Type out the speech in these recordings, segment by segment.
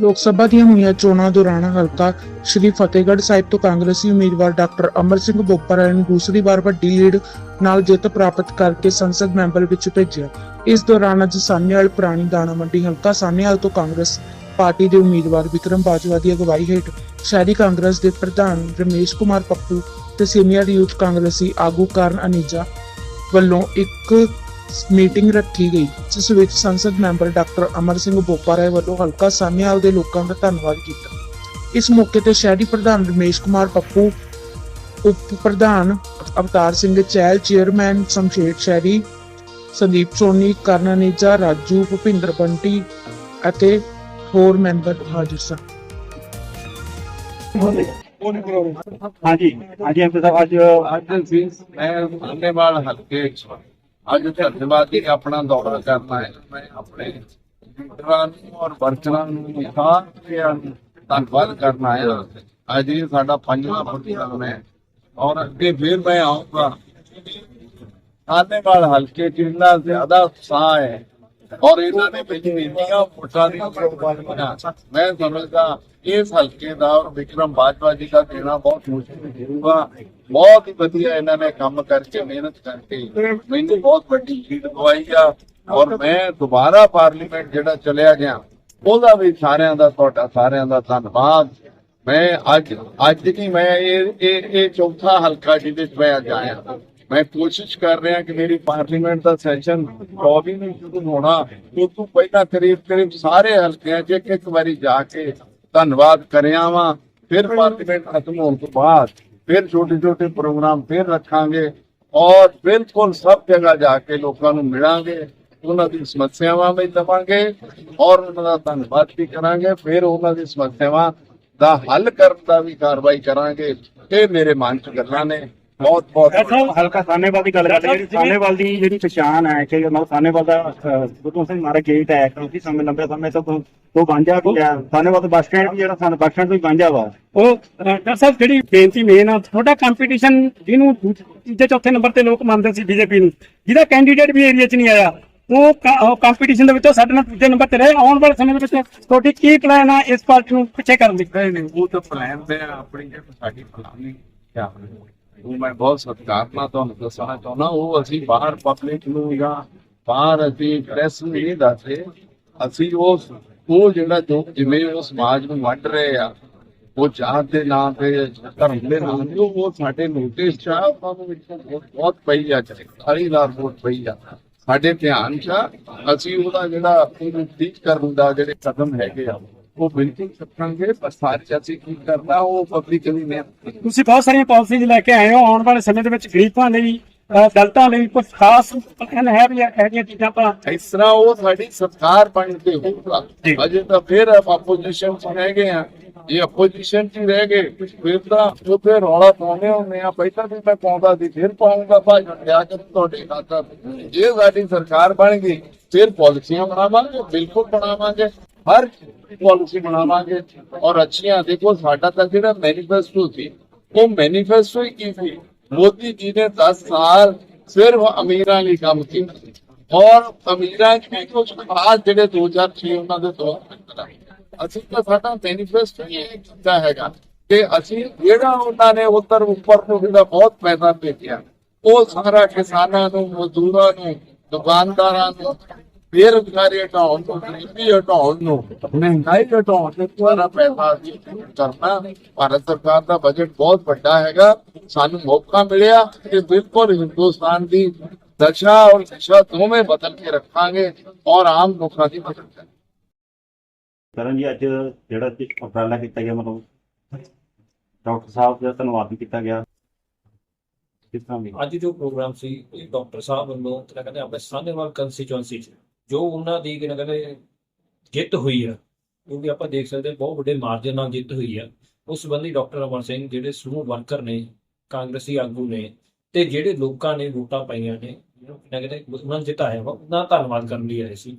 ਲੋਕ ਸਭਾ ਦੀਆਂ ਹੋਈਆਂ ਚੋਣਾਂ ਦੌਰਾਨ ਹਲਕਾ ਸ਼੍ਰੀ ਫਤਿਹਗੜ੍ਹ ਸਾਹਿਬ ਤੋਂ ਕਾਂਗਰਸੀ ਉਮੀਦਵਾਰ ਡਾਕਟਰ ਅਮਰ ਸਿੰਘ ਬੋਪਰਾ ਨੂੰ ਦੂਸਰੀ ਵਾਰ ਵੱਡੀ ਲੀਡ ਨਾਲ ਜਿੱਤ ਪ੍ਰਾਪਤ ਕਰਕੇ ਸੰਸਦ ਮੈਂਬਰ ਵਿੱਚ ਭੇਜਿਆ। ਇਸ ਦੌਰਾਨ ਅੱਜ ਸਾਹਨੇਵਾਲ ਪੁਰਾਣੀ ਦਾਣਾ ਮੰਡੀ ਹਲਕਾ ਸਾਹਨੇਵਾਲ ਤੋਂ ਕਾਂਗਰਸ ਪਾਰਟੀ ਦੇ ਉਮੀਦਵਾਰ ਵਿਕਰਮ ਬਾਜਵਾ ਦੀ ਅਗਵਾਈ ਹੇਠ ਸ਼ਹਿਰੀ ਕਾਂਗਰਸ ਦੇ ਪ੍ਰਧਾਨ ਰਮੇਸ਼ ਕੁਮਾਰ ਪੱਪੂ ਤੇ ਸੀਨੀਅਰ ਯੂਥ ਕਾਂਗਰਸੀ ਆਗੂ ਕਰਨ ਅਨੀਜਾ ਵੱਲੋਂ ਇੱਕ ਮੀਟਿੰਗ ਰੱਖੀ ਗਈ ਜਿਸ ਵਿੱਚ ਸੰਸਦ ਮੈਂਬਰ ਡਾਕਟਰ ਅਮਰ ਸਿੰਘ ਬੋਪਾਰਾ ਵੱਲੋਂ ਹਲਕਾ ਸਾਹਨੇਵਾਲ ਦੇ ਲੋਕਾਂ ਦਾ ਧੰਨਵਾਦ ਕੀਤਾ। ਇਸ ਮੌਕੇ ਤੇ ਸ਼ਹਿਰੀ ਪ੍ਰਧਾਨ ਰਮੇਸ਼ ਕੁਮਾਰ ਪੱਪੂ ਉਪ ਪ੍ਰਧਾਨ ਅਵਤਾਰ ਸਿੰਘ ਚਹਿਲ ਚੇਅਰਮੈਨ ਸ਼ਮਸ਼ੇਰ ਸ਼ਹਿਰੀ ਸੰਦੀਪ ਸੋਨੀ ਕਰਨ ਨੀਜਾ ਰਾਜੂ ਭੁਪਿੰਦਰ ਬੰਟੀ ਅਤੇ ਹੋਰ ਮੈਂਬਰ ਹਾਜ਼ਰ ਸਨ। ਹਾਂਜੀ ਹਾਂਜੀ ਸਾਹਿਬ ਅੱਜ ਅੱਜ ਮੈਂ ਧੰਨਵਾਦ ਹਲਕੇ ਚ ਅੱਜ ਧੰਨਵਾਦ ਆਪਣਾ ਦੌਰਾ ਕਰਨਾ ਹੈ। ਮੈਂ ਆਪਣੇ ਲੀਡਰਾਂ ਨੂੰ ਔਰ ਵਰਕਰਾਂ ਨੂੰ, ਸਾਰਿਆਂ ਨੂੰ ਧੰਨਵਾਦ ਕਰਨਾ ਹੈ। ਅੱਜ ਇਹ ਸਾਡਾ ਪੰਜਵਾਂ ਪ੍ਰੋਗਰਾਮ ਹੈ ਔਰ ਅੱਗੇ ਫਿਰ ਮੈਂ ਆਉਂਗਾ ਧੰਨਵਾਦ ਹਲਕੇ ਚ ਇੰਨਾ ਜ਼ਿਆਦਾ ਉਤਸ਼ਾਹ ਹੈ ਔਰ ਇਹਨਾਂ ਨੇ ਵਿੱਚ ਇੰਨੀਆਂ ਵੋਟਾਂ ਦੀ ਕੁਰਬਾਨੀਆਂ ਮੈਂ ਸਮਝਦਾ ਇਸ ਹਲਕੇ ਦਾ ਔਰ ਵਿਕਰਮ ਬਾਜਵਾ ਜੀ ਦਾ ਦੇਣਾ ਬਹੁਤ ਮੁਸ਼ਕਿਲ ਹੋਊਗਾ। ਬਹੁਤ ਹੀ ਵਧੀਆ ਇਹਨਾਂ ਨੇ ਕੰਮ ਕਰਕੇ ਮਿਹਨਤ ਕਰਕੇ ਮੈਨੂੰ ਬਹੁਤ ਵੱਡੀ ਲੀਡ ਦਵਾਈ ਆ। ਔਰ ਮੈਂ ਦੁਬਾਰਾ ਪਾਰਲੀਮੈਂਟ ਜਿਹੜਾ ਚਲਿਆ ਗਿਆ, ਉਹਦਾ ਵੀ ਸਾਰਿਆਂ ਦਾ ਤੁਹਾਡਾ, ਸਾਰਿਆਂ ਦਾ ਧੰਨਵਾਦ। ਮੈਂ ਅੱਜ ਅੱਜ ਨਹੀਂ ਮੈਂ ਇਹ ਇਹ ਇਹ ਚੌਥਾ ਹਲਕਾ ਜਿਹਦੇ ਚ ਮੈਂ ਅੱਜ ਆਇਆ। ਮੈਂ ਕੋਸ਼ਿਸ਼ ਕਰ ਰਿਹਾ ਕਿ ਮੇਰੀ ਪਾਰਲੀਮੈਂਟ ਦਾ ਸੈਸ਼ਨ 24 ਨੂੰ ਸ਼ੁਰੂ ਹੋਣਾ ਉਸ ਤੋਂ ਪਹਿਲਾਂ ਕਰੀਬ ਕਰੀਬ ਸਾਰੇ ਹਲਕਿਆਂ 'ਚ ਇੱਕ ਇੱਕ ਵਾਰੀ ਜਾ ਕੇ ਧੰਨਵਾਦ ਕਰਿਆ ਵਾਂ। ਫਿਰ ਪਾਰਲੀਮੈਂਟ ਖਤਮ ਹੋਣ ਤੋਂ ਬਾਅਦ ਫਿਰ ਛੋਟੇ ਛੋਟੇ ਪ੍ਰੋਗਰਾਮ ਫਿਰ ਰੱਖਾਂਗੇ ਔਰ ਬਿਲਕੁਲ ਸਭ ਜਗ੍ਹਾ ਜਾ ਕੇ ਲੋਕਾਂ ਨੂੰ ਮਿਲਾਂਗੇ, ਉਹਨਾਂ ਦੀ ਸਮੱਸਿਆਵਾਂ ਵੀ ਦਵਾਂਗੇ ਔਰ ਉਹਨਾਂ ਦਾ ਧੰਨਵਾਦ ਵੀ ਕਰਾਂਗੇ, ਫਿਰ ਉਹਨਾਂ ਦੀ ਸਮੱਸਿਆਵਾਂ ਦਾ ਹੱਲ ਕਰਨ ਦਾ ਵੀ ਕਾਰਵਾਈ ਕਰਾਂਗੇ। ਇਹ ਮੇਰੇ ਮਨ 'ਚ ਗੱਲਾਂ ਨੇ। ਬਹੁਤ ਬਹੁਤ ਹਲਕਾ ਸਾਨੇਵਾਲ ਦੀ ਗੱਲ ਕਰਦੇ ਜਿਹੜੀ ਸਾਨੇਵਾਲ ਦੀ ਜਿਹੜੀ ਪਛਾਣ ਹੈ ਕਿ ਮਤਲਬ ਸਾਨੇਵਾਲ ਦਾ ਬੁੱਧੂ ਸਿੰਘ ਮਾਰਾ ਗੇਟ ਹੈ ਕਾਫੀ ਸਮੇਂ ਲੰਬੇ ਸਮੇਂ ਤੋਂ ਤੋਂ ਵਾਂਝਾ ਵੀ ਹੈ। ਸਾਨੇਵਾਲ ਦਾ ਬੱਸ ਸਟੈਂਡ ਵੀ ਜਿਹੜਾ ਸਾਨੂੰ ਬੱਸ ਸਟੈਂਡ ਤੋਂ ਹੀ ਵਾਂਝਾ ਵਾ। ਉਹ ਡਾਕਟਰ ਸਾਹਿਬ ਜਿਹੜੀ ਬੇਨਤੀ ਮੇਨ ਆ ਤੁਹਾਡਾ ਕੰਪੀਟੀਸ਼ਨ ਜਿਹਨੂੰ ਤੀਜੇ ਚੌਥੇ ਨੰਬਰ ਤੇ ਲੋਕ ਮੰਨਦੇ ਸੀ ਬੀਜੇਪੀ ਨੂੰ ਜਿਹਦਾ ਕੈਂਡੀਡੇਟ ਵੀ ਏਰੀਆ 'ਚ ਨਹੀਂ ਆਇਆ ਉਹ ਕੰਪੀਟੀਸ਼ਨ ਦੇ ਵਿੱਚੋਂ ਸਾਡੇ ਨਾਲ ਦੂਜੇ ਨੰਬਰ ਤੇ ਰਹੇ ਆਉਣ ਵਾਲੇ ਸਮੇਂ ਦੇ ਵਿੱਚ ਤੁਹਾਡੀ ਕੀ ਪਲਾਨ ਆ ਇਸ ਪਾਰਟੀ ਨੂੰ ਪਿੱਛੇ ਕਰਨ ਦੀ? ਨਹੀਂ ਨਹੀਂ ਉਹ ਤਾਂ ਪਲਾਨ ਤੇ ਆ, ਆਪਣੀ ਜਿਹੜੀ ਸਾਡੀ ਪਲਾਨਿੰਗ ਕਿਆ ਉਹ ਮੈਂ ਬਹੁਤ ਸਤਿਕਾਰ ਨਾਲ ਤੁਹਾਨੂੰ, ਦੱਸਣਾ ਚਾਹੁੰਦਾ ਉਹ ਅਸੀਂ ਬਾਹਰ ਪਬਲਿਕ ਨੂੰ ਜਾਂ ਬਾਹਰ ਅਸੀਂ ਪ੍ਰੈਸ ਨੂੰ ਨਹੀਂ ਦੱਸਦੇ। ਅਸੀਂ ਉਸ, ਉਹ ਜਿਹੜਾ ਜੋ ਜਿਵੇਂ ਉਹ ਸਮਾਜ ਨੂੰ ਵੰਡ ਰਹੇ ਆ, ਉਹ ਜਾਤ ਦੇ ਨਾਂ ਤੇ ਧਰਮ ਦੇ ਨਾਂ ਤੇ, ਉਹ ਸਾਡੇ ਨੋਟਿਸ ਚ ਆ ਬਹੁਤ ਪਈ ਆ ਸਾਰੀ ਲਾਰ ਵੋਟ ਪਈ ਆ। ਸਾਡੇ ਧਿਆਨ ਚ ਅਸੀਂ ਉਹਦਾ ਜਿਹੜਾ ਉਹਨੂੰ ਠੀਕ ਕਰਨ ਦਾ ਜਿਹੜੇ ਕਦਮ ਹੈਗੇ ਆ ਉਹ ਬਿਲਕੁਲ ਚੱਕਾਂਗੇ ਪਰ ਸਾਰੇ ਕੀ ਕਰਨਾ ਉਹ ਪਬਲਿਕਲੀ ਨੇ ਤੁਸੀਂ ਬਹੁਤ ਸਾਰੀਆਂ ਪਾਲਿਸੀਜ਼ ਲੈ ਕੇ ਆਏ ਹੋ ਆਉਣ ਵਾਲੇ ਸਮੇਂ ਦੇ ਵਿੱਚ ਗਰੀਬਾਂ ਲਈ ਦਲਿਤਾਂ ਲਈ ਕੁਝ ਖਾਸ ਪਲਾਨ ਹੈ ਵੀ ਇਹ ਜਿਹੀਆਂ ਚੀਜ਼ਾਂ ਆਪਾਂ ਇਸ ਤਰ੍ਹਾਂ ਉਹ ਸਾਡੀ ਸਰਕਾਰ ਬਣ ਕੇ ਹੋਊਗਾ ਅਜੇ ਤਾਂ ਫਿਰ ਆਪੋਜੀਸ਼ਨ ਚ ਰਹਿ ਗਏ ਆ ਜੇ ਆਪੋਜੀਸ਼ਨ ਚ ਰਹਿ ਗਏ ਫਿਰ ਤਾਂ ਉਹ ਫਿਰ ਰੌਲਾ ਪਾਉਂਦੇ ਹੁੰਦੇ ਆ ਪਹਿਲਾਂ ਵੀ ਮੈਂ ਪਾਉਂਦਾ ਸੀ ਫਿਰ ਪਾਉਂਗਾ ਭਾਈ। ਲਿਆ ਕੇ ਤੁਹਾਡੇ ਖਾਤਾ ਜੇ ਸਾਡੀ ਸਰਕਾਰ ਬਣ ਗਈ ਫਿਰ ਪਾਲਿਸੀਆਂ ਬਣਾਵਾਂਗੇ ਬਿਲਕੁਲ ਬਣਾਵਾਂਗੇ। ਹਰ ਪਾਲਿਸੀ ਬਣਾਵਾਂਗੇ ਔਰ ਅੱਛੀਆਂ, ਦੇਖੋ ਸਾਡਾ ਤਾਂ ਜਿਹੜਾ ਮੈਨੀਫੈਸਟੋ ਸੀ ਉਹ ਮੈਨੀਫੈਸਟੋ ਹੀ ਕੀ ਸੀ? ਮੋਦੀ ਜੀ ਨੇ 10 ਸਾਲ ਸਿਰਫ ਅਮੀਰਾਂ ਲਈ ਕੰਮ ਕੀਤਾ ਔਰ ਅਮੀਰਾਂ ਚ ਵੀ ਕੁਝ ਖਾਸ ਜਿਹੜੇ 2006 ਉਹਨਾਂ ਦੇ ਤੌਰ ਅਸੀਂ ਤਾਂ ਸਾਡਾ ਮੈਨੀਫੈਸਟੋ ਹੀ ਇਹ ਕੀਤਾ ਹੈਗਾ ਕਿ ਅਸੀਂ ਜਿਹੜਾ ਉਹਨਾਂ ਨੇ ਉੱਤਰ ਉੱਪਰ ਨੂੰ ਜਿਹੜਾ ਬਹੁਤ ਪੈਸਾ ਭੇਜਿਆ, ਉਹ ਸਾਰਾ ਕਿਸਾਨਾਂ ਨੂੰ, ਮਜ਼ਦੂਰਾਂ ਨੂੰ, ਦੁਕਾਨਦਾਰਾਂ ਨੂੰ ਬੇਰੁਜ਼ਗਾਰੀ ਹਟਾਉਣ ਨੂੰ ਗਰੀਬੀ ਹਟਾਉਣ ਨੂੰ ਮਹਿੰਗਾਈ ਹਟਾਉਣ ਨੂੰ ਪੂਰਾ ਪੈਸਾ ਅਸੀਂ ਕਰਨਾ। ਭਾਰਤ ਸਰਕਾਰ ਦਾ ਬਜਟ ਬਹੁਤ ਵੱਡਾ ਹੈਗਾ। ਸਾਨੂੰ ਮੌਕਾ ਮਿਲਿਆ ਕਿ ਬਿਲਕੁਲ ਹਿੰਦੁਸਤਾਨ ਦੀ ਦਸ਼ਾ ਔਰ ਦਿਸ਼ਾ ਦੋਵੇਂ ਬਦਲ ਕੇ ਰੱਖਾਂਗੇ ਔਰ ਆਮ ਲੋਕਾਂ ਦੀ ਮਦਦ ਕਰਾਂਗੇ। ਕਰਨ ਜੀ ਅੱਜ ਜਿਹੜਾ ਕਿ ਉਪਰਾਲਾ ਕੀਤਾ ਗਿਆ ਮਤਲਬ ਡਾਕਟਰ ਸਾਹਿਬ ਦਾ ਧੰਨਵਾਦ ਕੀਤਾ ਗਿਆ। ਕਿਸ ਤਰ੍ਹਾਂ ਵੀ ਅੱਜ ਜੋ ਪ੍ਰੋਗਰਾਮ ਸੀ ਡਾਕਟਰ ਸਾਹਿਬ ਵੱਲੋਂ ਕਿਹਾ ਕਹਿੰਦੇ ਆਪਣੇ ਸਾਹਨੇਵਾਲ ਕੰਸਟੀਚੁਐਂਸੀ ਚ। ਜੋ ਉਹਨਾਂ ਦੀ ਕਿਹਾ ਕਹਿੰਦੇ ਜਿੱਤ ਹੋਈ ਆ ਵੀ ਆਪਾਂ ਦੇਖ ਸਕਦੇ ਬਹੁਤ ਵੱਡੇ ਮਾਰਜਨ ਨਾਲ ਜਿੱਤ ਹੋਈ ਆ। ਉਸ ਸੰਬੰਧੀ ਡਾਕਟਰ ਅਮਰ ਸਿੰਘ ਜਿਹੜੇ ਸਮੂਹ ਵਰਕਰ ਨੇ ਕਾਂਗਰਸੀ ਆਗੂ ਨੇ ਤੇ ਜਿਹੜੇ ਲੋਕਾਂ ਨੇ ਵੋਟਾਂ ਪਾਈਆਂ ਨੇ ਜਿਹਨੂੰ ਕਿਹਾ ਕਹਿੰਦੇ ਉਹਨਾਂ ਜਿਤਾਇਆ ਵਾ ਉਹਨਾਂ ਦਾ ਧੰਨਵਾਦ ਕਰਨ ਲਈ ਆਏ ਸੀ।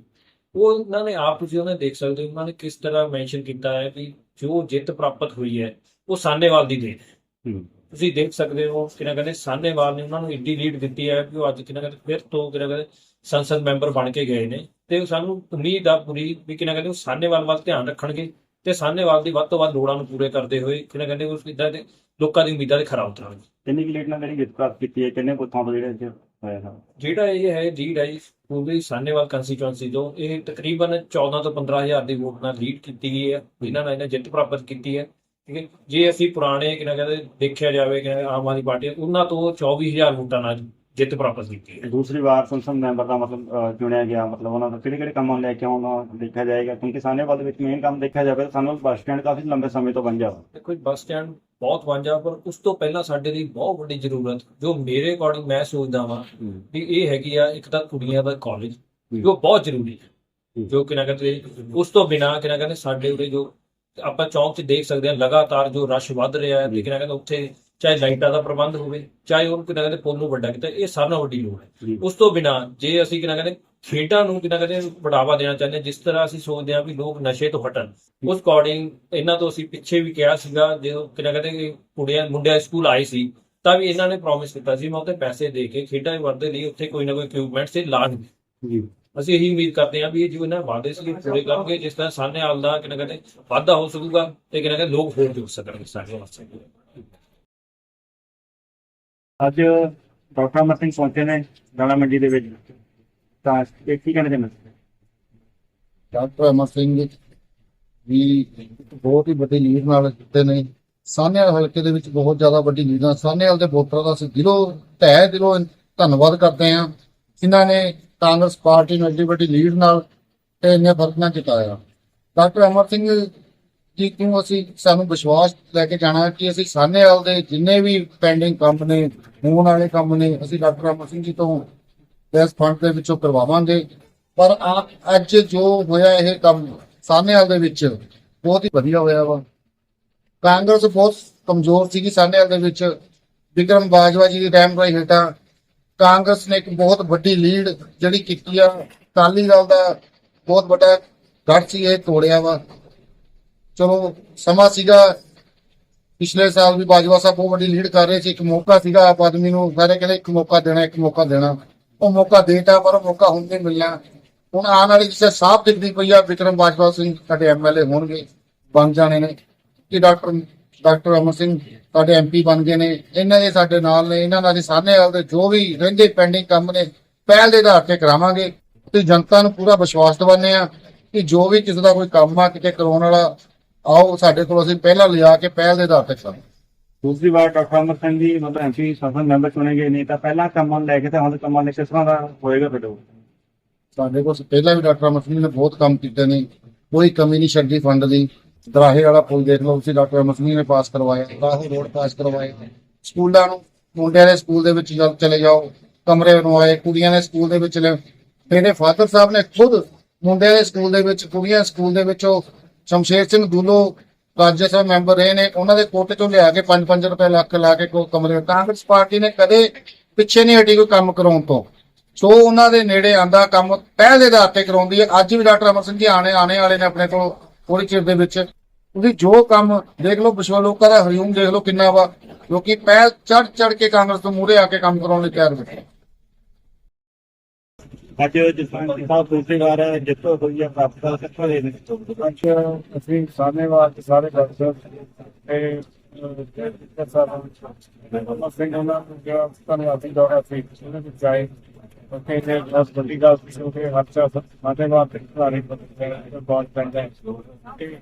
ਉਹ ਉਹਨਾਂ ਨੇ ਆਪ ਤੁਸੀਂ ਉਹਨੇ ਦੇਖ ਸਕਦੇ ਹੋ ਉਹਨਾਂ ਨੇ ਕਿਸ ਤਰ੍ਹਾਂ ਮੈਂਸ਼ਨ ਕੀਤਾ ਹੈ ਵੀ ਜੋ ਜਿੱਤ ਪ੍ਰਾਪਤ ਹੋਈ ਹੈ ਉਹ ਸਾਹਨੇਵਾਲ ਦੀ ਦੇਣ। ਹੈ। ਤੁਸੀਂ ਦੇਖ ਸਕਦੇ ਹੋ ਕਿਨਾਂ ਕਹਿੰਦੇ ਸਾਹਨੇਵਾਲ ਨੇ ਉਹਨਾਂ ਨੂੰ ਇੱਡੀ ਲੀਡ ਦਿੱਤੀ ਹੈ ਕਿ ਉਹ ਅੱਜ ਕਿਨਾਂ ਕਹਿੰਦੇ ਫਿਰ ਤੋਂ ਕਿਨਾਂ ਕਹਿੰਦੇ ਸੰਸਦ ਮੈਂਬਰ ਬਣ ਕੇ ਗਏ ਨੇ ਤੇ ਸਾਨੂੰ ਉਮੀਦ ਆ ਪੂਰੀ ਵੀ ਕਿਨਾਂ ਕਹਿੰਦੇ ਉਹ ਸਾਹਨੇਵਾਲ ਵੱਲ ਧਿਆਨ ਰੱਖਣਗੇ ਤੇ ਸਾਹਨੇਵਾਲ ਦੀ ਵੱਧ ਤੋਂ ਵੱਧ ਲੋੜਾਂ ਨੂੰ ਪੂਰੇ ਕਰਦੇ ਹੋਏ ਕਿਨਾਂ ਕਹਿੰਦੇ ਉਸ ਇਦਾਂ ਦੇ ਲੋਕਾਂ ਦੀ ਉਮੀਦਾਂ ਦੇ ਖਰਾ ਉਤਰਾਂਗੇ ਕਿੰਨੀ ਕਿ ਲੇਟ ਨਾਲ ਜਿਹੜੀ ਜਿੱਤ ਪ੍ਰਾਪਤ ਕੀਤੀ ਹੈ ਕਿੰਨੇ ਪੁੱਤਾਂ ਤੋਂ ਜਿਹੜੇ ਹੋਇਆ ਜਿਹੜਾ ਇਹ ਹੈ ਲੀਡ ਹੈ ਪੂਰੀ ਸਾਹਨੇਵਾਲ ਕੰਸਟੀਚੁਐਂਸੀ ਤੋਂ। ਇਹ ਤਕਰੀਬਨ 14 ਤੋਂ 15000 ਦੀ ਵੋਟ ਨਾਲ ਲੀਡ ਕੀਤੀ ਗਈ ਹੈ ਇਹਨਾਂ ਨਾਲ ਇਹਨੇ ਜਿੱਤ ਪ੍ਰਾਪਤ ਕੀਤੀ ਹੈ। ਠੀਕ ਹੈ ਜੇ ਅਸੀਂ ਪੁਰਾਣੇ ਕਿਨਾਂ ਕਹਿੰਦੇ ਦੇਖਿਆ ਜਾਵੇ ਕਿ ਆਮ ਆਦਮੀ ਪਾਰਟੀ ਉਹਨਾਂ ਤੋਂ 24000 ਵੋਟਾਂ ਨਾਲ ਜਿੱਤ ਪ੍ਰਾਪਤ ਕੀਤੀ ਹੈ। ਦੂਸਰੀ ਵਾਰ ਸੰਸਦ ਮੈਂਬਰ ਦਾ ਮਤਲਬ ਚੁਣਿਆ ਗਿਆ ਮਤਲਬ ਉਹਨਾਂ ਦਾ ਕਿਹੜੇ ਕਿਹੜੇ ਕੰਮਾਂ ਲੈ ਕੇ ਆਉਣਾ ਦੇਖਿਆ ਜਾਏਗਾ ਕਿਉਂਕਿ ਸਾਹਨੇਵਾਲ ਦੇ ਵਿੱਚ ਮੇਨ ਕੰਮ ਦੇਖਿਆ ਜਾਵੇ ਤਾਂ ਸਾਨੂੰ ਬੱਸ ਸਟੈਂਡ ਕਾਫੀ ਲੰਬੇ ਸਮੇਂ ਤੋਂ ਗਿਆ ਵਾ। ਦੇਖੋ ਜੀ, ਬੱਸ ਸਟੈਂਡ ਬਹੁਤ ਵਾਂਝਾ ਪਰ ਉਸ ਤੋਂ ਪਹਿਲਾਂ ਸਾਡੇ ਲਈ ਬਹੁਤ ਵੱਡੀ ਜ਼ਰੂਰਤ ਜੋ ਮੇਰੇ ਅਕੋਰਡਿੰਗ ਮੈਂ ਸੋਚਦਾ ਵਾਂ ਵੀ ਇਹ ਹੈਗੀ ਆ ਇੱਕ ਤਾਂ ਕੁੜੀਆਂ ਦਾ ਕਾਲਜ ਜੋ ਬਹੁਤ ਜ਼ਰੂਰੀ ਹੈ। ਜੋ ਕਿ ਨਾ ਕਹਿੰਦੇ ਉਸ ਤੋਂ ਬਿਨਾ ਕਿ ਨਾ ਕਹਿੰਦੇ ਸਾਡੇ ਉਰੇ ਜੋ ਆਪਾਂ ਚੌਂਕ 'ਚ ਦੇਖ ਸਕਦੇ ਹਾਂ ਲਗਾਤਾਰ ਜੋ ਰਸ਼ ਵੱਧ ਰਿਹਾ ਹੈ ਕਿ ਨਾ ਕਹਿੰਦੇ ਉੱਥੇ ਚਾਹੇ ਲਾਈਟਾਂ ਦਾ ਪ੍ਰਬੰਧ ਹੋਵੇ ਚਾਹੇ ਉਹ ਕਿ ਨਾ ਕਹਿੰਦੇ ਪੁੱਲ ਨੂੰ ਵੱਡਾ ਕੀਤਾ ਇਹ ਸਾਰਿਆਂ ਨਾਲੋਂ ਵੱਡੀ ਲੋੜ ਹੈ। ਉਸ ਤੋਂ ਬਿਨਾ ਜੇ ਅਸੀਂ ਕਿ ਨਾ ਕਹਿੰਦੇ ਖੇਡਾਂ ਨੂੰ ਕਿ ਨਾ ਕਹਿੰਦੇ ਬੜਾਵਾ ਦੇਣਾ ਚਾਹੁੰਦੇ ਜਿਸ ਤਰ੍ਹਾਂ ਅਸੀਂ ਸੋਚਦੇ ਹਾਂ ਵੀ ਲੋਕ ਨਸ਼ੇ ਤੋਂ ਹਟਣ ਉਸ ਅਕੋਰਡਿੰਗ ਇਹਨਾਂ ਤੋਂ ਅਸੀਂ ਪਿੱਛੇ ਵੀ ਕਿਹਾ ਸੀਗਾ ਜਦੋਂ ਕਿ ਨਾ ਕਹਿੰਦੇ ਕੁੜੀਆਂ ਮੁੰਡਿਆਂ ਸਕੂਲ ਆਏ ਸੀ ਤਾਂ ਵੀ ਇਹਨਾਂ ਨੇ ਪ੍ਰੋਮਿਸ ਕੀਤਾ ਸੀ ਮੈਂ ਉੱਥੇ ਪੈਸੇ ਦੇ ਕੇ ਖੇਡਾਂ ਦੇ ਵਰਦੇ ਲਈ ਉੱਥੇ ਕੋਈ ਨਾ ਕੋਈ ਇਕਵਿਪਮੈਂਟ ਸੇ ਲਾਣਗੇ ਜੀ। ਅਸੀਂ ਇਹੀ ਉਮੀਦ ਕਰਦੇ ਹਾਂ ਵੀ ਇਹ ਜੋ ਇਹਨਾਂ ਵਾਅਦੇ ਸੀ ਪੂਰੇ ਕਰਨਗੇ ਜਿਸ ਤਰ੍ਹਾਂ ਸਾਹਨੇ ਹਾਲ ਦਾ ਕਿਨਾ ਕਹਿੰਦੇ ਵਾਧਾ ਹੋ ਸਕੂਗਾ ਤੇ ਕਿਨਾ ਕਹਿੰਦੇ ਲੋਕ ਹੋਰ ਜੁੜ ਸਕਣਗੇ ਸਾਡੇ ਵਾਸਤੇ ਅੱਜ ਡਾਕਟਰ ਅਮਰ ਸਿੰਘ ਪਹੁੰਚੇ ਨੇ ਦਾਣਾ ਮੰਡੀ ਦੇ ਵਿੱਚ। ਤਾਂ ਇਹ ਕੀ ਕਹਿੰਦੇ ਨੇ ਡਾਕਟਰ ਅਮਰ ਸਿੰਘ ਵੀ ਬਹੁਤ ਹੀ ਵੱਡੀ ਲੀਡ ਨਾਲ ਜਿੱਤੇ ਨੇ। ਸਾਹਨੇਵਾਲ ਹਲਕੇ ਦੇ ਵਿੱਚ ਬਹੁਤ ਜ਼ਿਆਦਾ ਵੱਡੀ ਲੀਡ ਨਾਲ ਸਾਹਨੇਵਾਲ ਦੇ ਵੋਟਰਾਂ ਦਾ ਅਸੀਂ ਦਿਲੋਂ, ਤਹਿ ਦਿਲੋਂ ਧੰਨਵਾਦ ਕਰਦੇ ਹਾਂ। ਜਿਨ੍ਹਾਂ ਨੇ ਕਾਂਗਰਸ ਪਾਰਟੀ ਨੂੰ ਐਡੀ ਵੱਡੀ ਲੀਡ ਨਾਲ ਤੇ ਇੰਨੇ ਫ਼ਰਕ ਨਾਲ ਜਿਤਾਇਆ। ਡਾਕਟਰ ਅਮਰ ਸਿੰਘ ਜੀ ਨੂੰ ਅਸੀਂ ਸਾਨੂੰ ਵਿਸ਼ਵਾਸ ਲੈ ਕੇ ਜਾਣਾ ਕਿ ਅਸੀਂ ਸਾਹਨੇਵਾਲ ਦੇ ਜਿੰਨੇ ਵੀ ਪੈਂਡਿੰਗ ਕੰਮ ਨੇ, ਹੋਣ ਵਾਲੇ ਕੰਮ ਨੇ, ਅਸੀਂ ਡਾਕਟਰ ਅਮਰ ਸਿੰਘ ਜੀ ਤੋਂ ਇਸ ਫੰਡ ਦੇ ਵਿੱਚੋਂ ਕਰਵਾਵਾਂਗੇ। ਪਰ ਆ ਅੱਜ ਜੋ ਹੋਇਆ ਇਹ ਕੰਮ ਸਾਹਨੇਵਾਲ ਦੇ ਵਿੱਚ ਬਹੁਤ ਹੀ ਵਧੀਆ ਹੋਇਆ ਵਾ। ਕਾਂਗਰਸ ਬਹੁਤ ਕਮਜ਼ੋਰ ਸੀਗੀ ਸਾਨੇਵਾਲ ਦੇ ਵਿੱਚ। ਵਿਕਰਮ ਬਾਜਵਾ ਜੀ ਦੀ ਟਾਈਮ ਰਾਈ ਹੇਠਾਂ ਕਾਂਗਰਸ ਨੇ ਇੱਕ ਬਹੁਤ ਵੱਡੀ ਲੀਡ ਜਿਹੜੀ ਕੀਤੀ ਆ, ਅਕਾਲੀ ਦਲ ਦਾ ਬਹੁਤ ਵੱਡਾ ਗੜ ਸੀ, ਇਹ ਤੋੜਿਆ ਵਾ। ਚਲੋ, ਸਮਾਂ ਸੀਗਾ। ਪਿਛਲੇ ਸਾਲ ਵੀ ਬਾਜਵਾ ਸਾਹਿਬ ਬਹੁਤ ਵੱਡੀ ਲੀਡ ਕਰ ਰਹੇ ਸੀ। ਇੱਕ ਮੌਕਾ ਸੀਗਾ ਆਪ ਆਦਮੀ ਨੂੰ। ਸਾਰੇ ਕਹਿੰਦੇ, ਇੱਕ ਮੌਕਾ ਦੇਣਾ, ਇੱਕ ਮੌਕਾ ਦੇਣਾ। ਉਹ ਮੌਕਾ ਦੇਤਾ ਪਰ ਉਹ ਮੌਕਾ ਹੁਣ ਨਹੀਂ ਮਿਲਿਆ। ਹੁਣ ਆਉਣ ਵਾਲੀ ਜਿਸੇ ਸਾਫ਼ ਦਿਖਦੀ ਪਈ ਆ, ਵਿਕਰਮ ਬਾਜਵਾ ਸਿੰਘ, ਸਾਡੇ ਐਮਐਲਏ ਹੋਣਗੇ, ਬਣ ਜਾਣੇ ਨੇ। ਕਿ ਡਾਕਟਰ ਡਾਕਟਰ ਅਮਰ ਸਿੰਘ, ਸਾਡੇ ਐਮਪੀ ਬਣ ਗਏ ਨੇ। ਇਹਨਾਂ ਦੇ ਸਾਡੇ ਨਾਲ ਨੇ। ਇਹਨਾਂ ਨਾਲ ਅਸੀਂ ਸਾਹਨੇ ਵਾਲ ਦੇ ਜੋ ਵੀ ਰਹਿੰਦੇ ਪੈਂਡਿੰਗ ਕੰਮ ਨੇ, ਪਹਿਲ ਦੇ ਆਧਾਰ ਤੇ ਕਰਾਵਾਂਗੇ। ਤੇ ਜਨਤਾ ਨੂੰ ਪੂਰਾ ਵਿਸ਼ਵਾਸ ਦਿਵਾਉਂਦੇ ਆ ਕਿ ਜੋ ਵੀ ਕਿਸੇ ਦਾ ਕੋਈ ਕੰਮ ਆ, ਕਿਤੇ ਕਰਾਉਣ ਵਾਲਾ ਆਓ ਸਾਡੇ ਕੋਲ ਅਸੀਂ ਪਹਿਲਾਂ ਲਿਆ ਕੇ ਪਹਿਲ ਦੇ ਆਧਾਰ ਤੇ ਕਰਾਂਗੇ ਦੂਸਰੀ ਵਾਰ ਡਾਕਟਰ ਅਮਰ ਸਿੰਘ ਜੀ ਮਤਲਬ ਐਮਪੀ ਸੰਸਦ ਮੈਂਬਰ ਚੁਣੇ ਗਏ ਨੇ ਤਾਂ ਪਹਿਲਾਂ ਕੰਮਾਂ ਲੈ ਕੇ ਤੇ ਹੁਣ ਕੰਮਾਂ ਲਈ ਕਿਸ ਤਰ੍ਹਾਂ ਦਾ ਹੋਏਗਾ ਕੋਲ? ਸਾਡੇ ਕੋਲ ਪਹਿਲਾਂ ਵੀ ਡਾਕਟਰ ਅਮਰ ਸਿੰਘ ਨੇ ਬਹੁਤ ਕੰਮ ਕੀਤੇ ਨੇ ਕੋਈ ਕਮੀ ਨਹੀਂ ਛੱਡੀ ਫੰਡ ਦੀ। ਦਰਾਹੇ ਵਾਲਾ ਪੁਲ ਦੇਖ ਲਓ ਤੁਸੀਂ ਡਾਕਟਰ ਅਮਰ ਸਿੰਘ ਨੇ ਪਾਸ ਕਰਵਾਇਆ ਰਾਹੂ ਰੋਡ ਪਾਸ ਕਰਵਾਇਆ ਸਕੂਲਾਂ ਨੂੰ ਮੁੰਡਿਆਂ ਦੇ ਸਕੂਲ ਦੇ ਵਿੱਚ ਜਦ ਚਲੇ ਜਾਓ ਕਮਰੇ ਬਣਵਾਏ ਕੁੜੀਆਂ ਦੇ ਸਕੂਲ ਦੇ ਵਿੱਚ ਲੈ ਮੇਰੇ ਫਾਦਰ ਸਾਹਿਬ ਨੇ ਖੁਦ ਮੁੰਡਿਆਂ ਦੇ ਸਕੂਲ ਦੇ ਵਿੱਚ ਕੁੜੀਆਂ ਸਕੂਲ ਦੇ ਵਿੱਚ ਉਹ ਸ਼ਮਸ਼ੇਰ ਸਿੰਘ ਦੂਲੋ ਰਾਜ ਸਭਾ ਮੈਂਬਰ ਰਹੇ ਨੇ, ਉਹਨਾਂ ਦੇ ਕੋਟੇ ਤੋਂ ਲਿਆ ਕੇ 5-5 ਰੁਪਏ ਲੱਖ ਲਾ ਕੇ ਕੋ ਕਮਰੇ ਕਾਂਗਰਸ ਪਾਰਟੀ ਨੇ ਕਦੇ ਪਿੱਛੇ ਨਹੀਂ ਹਟੀ ਕੋਈ ਕੰਮ ਕਰਾਉਣ ਤੋਂ। ਸੋ ਉਹਨਾਂ ਦੇ ਨੇੜੇ ਆਂਦਾ ਕੰਮ ਪਹਿਲ ਦੇ ਆਧਾਰ ਤੇ ਕਰਾਉਂਦੀ ਹੈ। ਅੱਜ ਵੀ ਡਾਕਟਰ ਅਮਰ ਸਿੰਘ ਜੀ ਆਣੇ ਆਣੇ ਵਾਲੇ ਨੇ ਆਪਣੇ ਕੋਲ ਥੋੜੀ ਚਿਰ ਦੇ ਵਿੱਚ। ਤੁਸੀਂ ਜੋ ਕੰਮ ਦੇਖ ਲਓ, ਵਿਸ਼ਵਾ ਲੋਕਾਂ ਦਾ ਹਰਿਊਮ ਦੇਖ ਲਓ ਕਿੰਨਾ ਵਾ। ਲੋਕੀ ਪਹਿਲ ਚੜ ਚੜ ਕੇ ਕਾਂਗਰਸ ਤੋਂ ਮੂਹਰੇ ਆ ਕੇ ਕੰਮ ਕਰਾਉਣ ਲਈ ਤਿਆਰ ਬੈਠੇ ਅੱਜ ਜਿਸ ਤਰ੍ਹਾਂ ਕਿ ਸਾਹਿਬ ਦੂਸਰੀ ਵਾਰ ਜਿੱਤ ਹੋਈ ਹੈ ਪ੍ਰਾਪਤ ਕਿੱਥੋਂ ਦੇ ਨੇ ਅੱਜ ਅਸੀਂ ਸਾਹਨੇਵਾਲ ਦੇ ਸਾਰੇ ਡਾਕਟਰ ਤੇ ਅਹ, ਸਾਰਾ ਮੈਂ ਸਿੰਘ ਉਹਨਾਂ ਨੂੰ ਜਿਹੜਾ ਧੰਨਵਾਦੀ ਦੌਰਾ ਸੀ ਉਹਦੇ ਵਿੱਚ ਆਏ ਉੱਥੇ ਇਹਨੇ ਬਹੁਤ ਵੱਡੀ ਗੱਲ ਸੀ ਕਿ ਹਰਚਾ ਸਾਹਨੇਵਾਲ ਤੇ ਸਾਰੇ ਬਹੁਤ ਪੈਂਦਾ ਹੈ ਤੇ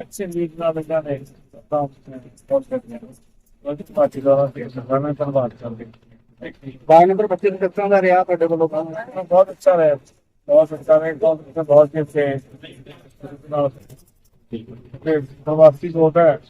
ਅੱਛੇ ਲੀਡ ਨਾਲ ਇਹਨਾਂ ਨੇ ਤਾਂ ਬਹੁਤ ਕਰਦੇ ਨੇ ਉਹਦੀ ਪਾਰਟੀ ਦਾ ਤੇ ਸਰਕਾਰ ਧੰਨਵਾਦ ਕਰਦੇ ਵਾਰਡ ਨੰਬਰ 25 ਕਿਸ ਤਰ੍ਹਾਂ ਦਾ ਰਿਹਾ, ਤੁਹਾਡੇ ਵੱਲੋਂ ਕੰਮ ਬਹੁਤ ਅੱਛਾ ਰਿਹਾ। ਬਹੁਤ ਅੱਛਾ ਰਿਹਾ ਬਹੁਤ ਬਹੁਤ ਜਿਹੇ ਤੇ ਪ੍ਰਵਾਸੀ ਹੋਤਾ ਹੈ।